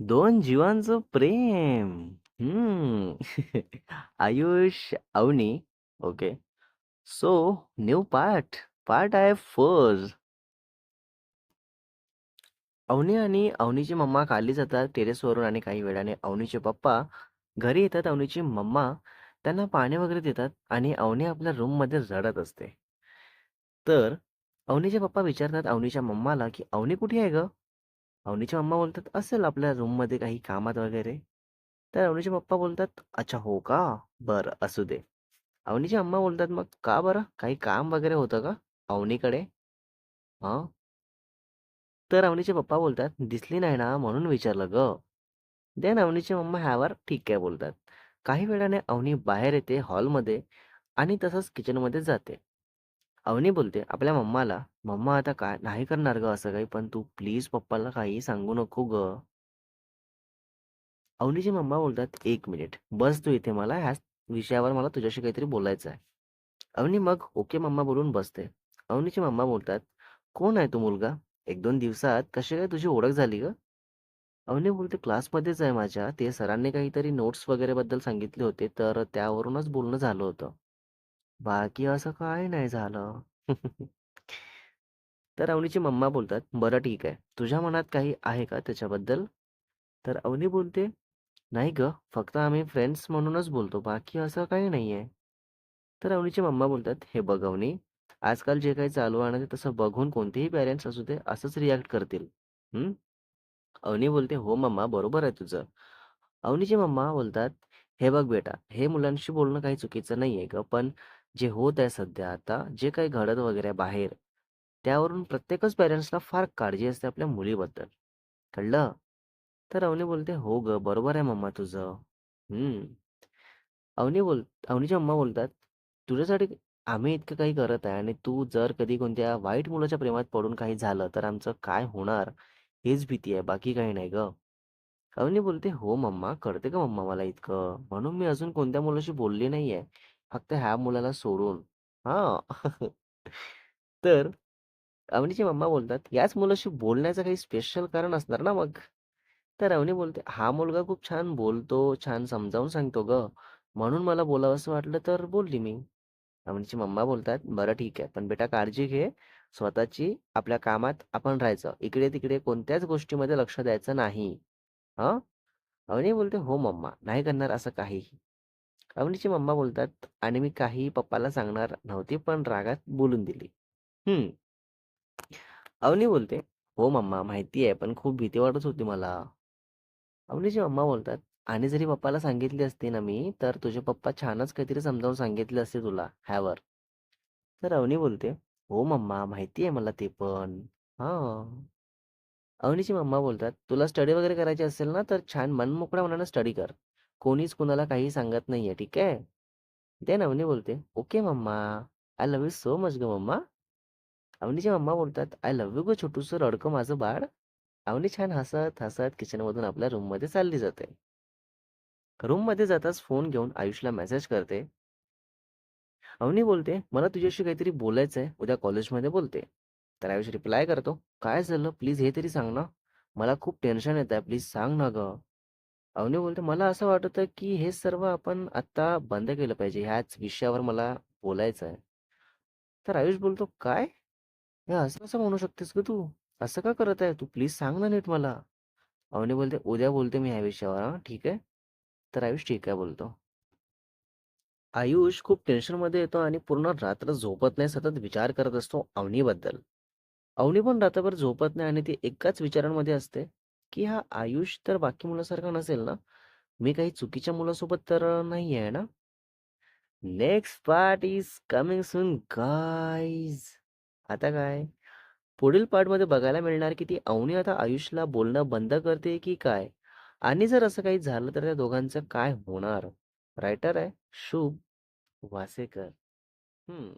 दोन जीवांचं प्रेम. हम्म. Ayush, Avani. Okay. So new part. Part आहे फर्स्ट. अवनी आणि अवनीची मम्मा खाली जातात टेरेसवरून आणि काही वेळाने अवनीचे पप्पा घरी येतात. अवनीची मम्मा त्यांना पाणी वगैरे देतात आणि अवनी आपल्या रूममध्ये रडत असते. तर अवनीचे पप्पा विचारतात अवनीच्या मम्माला, की "अवनी कुठे आहे गं?" अवनीच्या मम्मा बोलतात, "असेल आपल्या रूममध्ये काही कामात वगैरे." तर अवनीचे पप्पा बोलतात, "अच्छा हो का? बरं असू दे." अवनीची अम्मा बोलतात, "मग का बरं? काही काम वगैरे होतं का अवनीकडे?" हां. तर अवनीचे पप्पा बोलतात, "दिसली नाही ना म्हणून विचारलं ग देन अवनीचे मम्मा ह्यावर ठीक आहे बोलतात. काही वेळाने अवनी बाहेर येते हॉलमध्ये आणि तसंच किचनमध्ये जाते. अवनी बोलते आपल्या मम्माला, "मम्मा आता काय नाही करणार गं असं काही, पण तू प्लीज पप्पाला काही सांगू नको ग अवनीची मम्मा बोलतात, "एक मिनिट बस तू इथे मला ह्याच विषयावर मला तुझ्याशी काहीतरी बोलायचं आहे." अवनी मग ओके मम्मा बोलून बसते. अवनीची मम्मा बोलतात, "कोण आहे तो मुलगा? 1-2 दिवसात कशी काय तुझी ओळख झाली ग अवनी बोलते, "क्लासमध्येच आहे माझ्या. ते सरांनी काहीतरी नोट्स वगैरे बद्दल सांगितले होते, तर त्यावरूनच बोलणं झालं होतं. बाकी असं काही नाही झालं." तर अवनीची मम्मा बोलतात, "बरं ठीक आहे. तुझ्या मनात काही आहे का त्याच्याबद्दल?" तर अवनी बोलते, "नाही गं, फक्त आम्ही फ्रेंड्स म्हणूनच बोलतो. बाकी असं काही नाहीये." तर अवनीची मम्मा बोलतात, "हे बघ अवनी, आजकाल जे काही चालू आहे ना, ते तसं बघून कोणतेही पॅरेंट्स असू दे, असंच रिएक्ट करतील." हं. अवनी बोलते, "हो मम्मा, बरोबर आहे तुझं." अवनीची मम्मा बोलतात, "हे बघ बेटा, हे मुलांशी बोलणं काही चुकीचं नाहीये गं, पण जे होत आहे सध्या आता, जे काही घडत वगैरे बाहेर, त्यावरून प्रत्येकच पॅरेंट्सला फार काळजी असते आपल्या मुलीबद्दल. कळलं?" तर अवनी बोलते, "हो ग बरोबर आहे मम्मा तुझं." हम्म अवनी बोल अवनीच्या मम्मा बोलतात, "तुझ्यासाठी आम्ही इतकं काही करत आहे आणि तू जर कधी कोणत्या वाईट मुलाच्या प्रेमात पडून काही झालं, तर आमचं काय होणार? हेच भीती आहे, बाकी काही नाही ग अवनी बोलते, "हो मम्मा, कळते का मम्मा मला इतकं. म्हणून मी अजून कोणत्या मुलाशी बोलली नाहीये. फक्त ह्या मुलाला सोडून." हां. तर अवनीची मम्मा बोलतात, "याच मुलाशी बोलण्याचं काही स्पेशल कारण असणार ना मग?" तर अवनी बोलते, "हा मुलगा खूप छान बोलतो, छान समजावून सांगतो गं. म्हणून मला बोलावसं वाटलं तर बोलली मी." अवनीची मम्मा बोलतात, "बरं ठीक आहे. पण बेटा काळजी घे. स्वतःची आपल्या कामात आपण राहायचं. इकडे-तिकडे कोणत्याच गोष्टीमध्ये लक्ष द्यायचं नाही." हां. अवनी बोलते, "हो मम्मा, नाही करणार असं काहीही." अवनीची मम्मा बोलतात, "आणि मी काही पप्पाला सांगणार नव्हती, पण रागात बोलून दिली." हम्म अवनी बोलते, "हो मम्मा, माहिती आहे, पण खूप भीती वाटत होती मला." अवनीची मम्मा बोलतात, "आणि जरी पप्पाला सांगितली असती ना मी, तर तुझे पप्पा छानच काहीतरी समजावून सांगितले असते तुला ह्यावर." तर अवनी बोलते, "हो मम्मा, माहिती आहे मला ते पण." हा अवनीची मम्मा बोलतात, "तुला स्टडी वगैरे करायची असेल ना, तर छान मनमोकळ्या मनानं स्टडी कर. कोणीच कुणाला काही सांगत नाहीये, ठीक आहे?" देन नवनी म्हणजे बोलते, "okay mumma. I love you so much ग मम्मा." अवनीचे मम्मा बोलतात, "आय लव्ह यू गो छोटूस रडकं माझं बाळ." अवनी छान हसत-हसत किचनमधून आपल्या रूममध्ये चालली जाते. रूममध्ये जाताच फोन घेऊन आयुषला मेसेज करते. अवनी बोलते, "मला तुझ्याशी काहीतरी बोलायचं आहे. उद्या कॉलेजमध्ये बोलते." तर आयुष रिप्लाय करतो, "काय झालं? प्लीज हे तरी सांग ना. मला खूप टेन्शन येतंय. प्लीज सांग ना ग अवनी बोलते, "मला असं वाटतं की हे सर्व आपण आता बंद केलं पाहिजे. ह्याच विषयावर मला बोलायचं आहे." तर आयुष बोलतो, "काय? हे असं कसं म्हणू शकतेस ग तू? असं का करत आहे तू? प्लीज सांग ना नीट मला." अवनी बोलते, "उद्या बोलते मी ह्या विषयावर हा ठीक आहे?" तर आयुष ठीक आहे बोलतो. आयुष खूप टेन्शनमध्ये येतो आणि पूर्ण रात्र झोपत नाही. सतत विचार करत असतो अवनीबद्दल. अवनी पण रात्रभर झोपत नाही आणि ती एकाच विचारांमध्ये असते, की हा आयुष तर बाकी मुलासारखा नसेल ना? मी काही चुकीच्या मुलासोबत तर अ, नाही आहे ना? Next part is coming soon guys. आता काय? पुढील पार्टमध्ये बघायला मिळणार, की ती अवनी आता आयुषला बोलणं बंद करते की काय? आणि जर असं काही झालं तर त्या दोघांचं काय होणार? रायटर आहे शुभ वासेकर. हं.